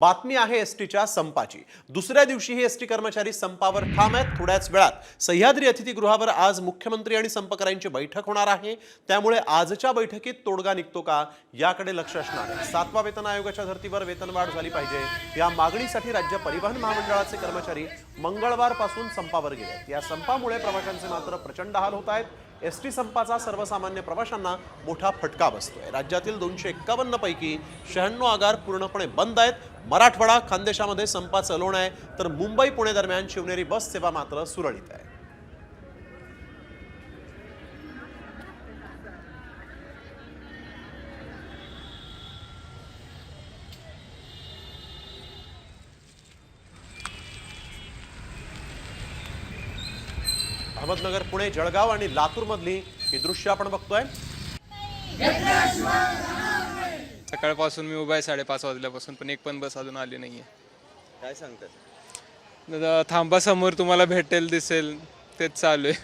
बातमी आहे एसटीच्या संपाची. दुसऱ्या दिवशीही एसटी कर्मचारी संपावर ठाम आहेत. थोड्याच वेळात सह्याद्री अतिथीगृहावर आज मुख्यमंत्री आणि संपकऱ्यांची बैठक होणार आहे. त्यामुळे आजच्या बैठकीत तोडगा निघतो का याकडे लक्ष असणार आहे. सातवा वेतन आयोगाच्या धर्तीवर वेतनवाढ झाली पाहिजे. या मागणीसाठी राज्य परिवहन महामंडळाचे कर्मचारी मंगळवारपासून संपावर गेले आहेत. या संपामुळे प्रवाशांचे मात्र प्रचंड हाल होत आहेत. एस टी संपाचा सर्वसामान्य प्रवाशांना मोठा फटका बसतोय. राज्यातील दोनशे एक्कावन्न पैकी शहाण्णव आगार पूर्णपणे बंद आहेत. मराठवाडा खानदेशामध्ये संपा चालवण आहे. तर मुंबई पुणे दरम्यान शिवनेरी बस सेवा मात्र सुरळीत आहे. अहमदनगर पुणे जळगाव आणि लातूरमधली ही दृश्य आपण बघतोय. सकाळपासून मी उभा आहे साडेपाच वाजल्यापासून पण एक पण बस अजून आली नाहीये. काय सांगतात? दादा थांबा समोर तुम्हाला भेटेल दिसेल तेच चालू आहे.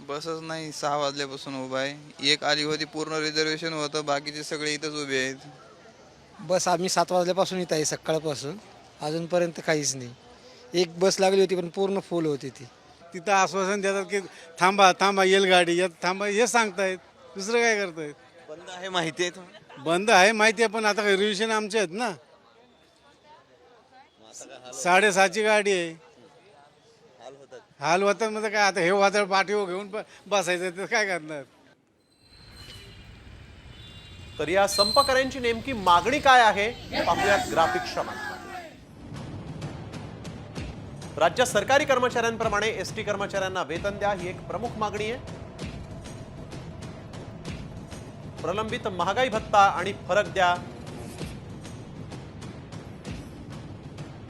बसच नाही सहा वाजल्यापासून उभा आहे. एक आली होती पूर्ण रिझर्वेशन होतं बाकीचे सगळे इथंच उभे आहेत. बस आम्ही सात वाजल्यापासून इथं आहे सकाळपासून. अजूनपर्यंत काहीच नाही. एक बस लागली होती पण पूर्ण फुल होती ती. तिथं आश्वासन देतात की थांबा थांबा येईल गाडी येत थांबा हे सांगतायत. दुसरं काय करतायत? बंद आहे माहिती आहे तुम्हाला? बंद आहे माहिती आहे पण आता रिव्हिजन आमचे आहेत ना. साडेसहाची गाडी आहे. हाल होतात. म्हणजे काय आता हे वादळ पाठीवर घेऊन बसायचं तर काय करणार? तर या संपकऱ्यांची नेमकी मागणी काय आहे पाहुयात ग्राफिक्सच्या माध्यमातून. राज्य सरकारी कर्मचाऱ्यांप्रमाणे एस टी कर्मचाऱ्यांना वेतन द्या ही एक प्रमुख मागणी आहे. प्रलंबित महागाई भत्ता आणि फरक द्या.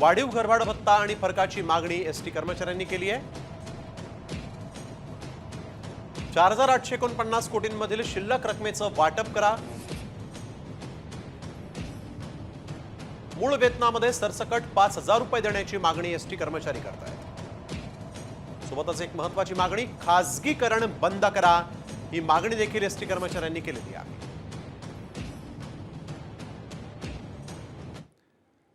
वाढीव घरभाड भत्ता आणि फरकाची मागणी एसटी कर्मचाऱ्यांनी केली आहे. चार हजार आठशे एकोणपन्नास कोटींमधील शिल्लक रकमेचं वाटप करा. मूळ वेतनामध्ये सरसकट पाच हजार रुपये देण्याची मागणी एसटी कर्मचारी करतायत. सोबतच एक महत्वाची मागणी खासगीकरण बंद करा. ही मागणी देखील एस टी कर्मचाऱ्यांनी केलेली आहे.